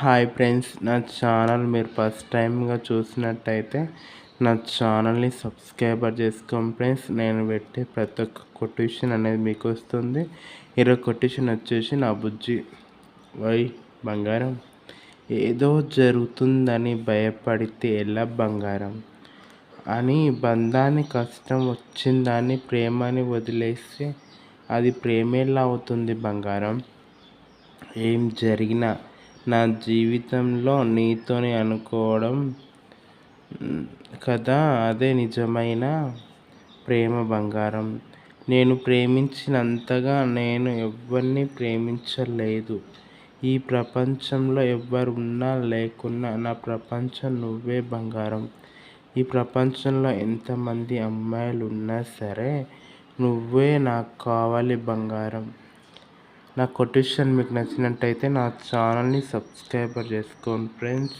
Hi friends నా channel మీరు first టైంగా చూసినట్టయితే నా ఛానల్ని సబ్స్క్రైబర్ చేసుకోండి ఫ్రెండ్స్ నేను పెట్టే ప్రతి ఒక్క కొటేషన్ అనేది మీకు వస్తుంది. ఈరోజు కొటేషన్ వచ్చేసి నా బుజ్జి. వై బంగారం ఏదో జరుగుతుందని భయపడితే ఎలా బంగారం? అని బంధాన్ని కష్టం వచ్చిందని ప్రేమని వదిలేస్తే అది ప్రేమేలా అవుతుంది బంగారం. ఏం జరిగినా నా జీవితంలో నీతోనే అనుకోవడం కదా అదే నిజమైన ప్రేమ బంగారం. నేను ప్రేమించినంతగా నేను ఎవరిని ప్రేమించలేదు. ఈ ప్రపంచంలో ఎవరు ఉన్నా లేకున్నా నా ప్రపంచం నువ్వే బంగారం. ఈ ప్రపంచంలో ఎంతమంది అమ్మాయిలు ఉన్నా సరే నువ్వే నాకు కావాలి బంగారం. నా కొటేషన్ మీకు నచ్చినట్టయితే నా ఛానల్ని సబ్స్క్రైబర్ చేసుకోండి ఫ్రెండ్స్.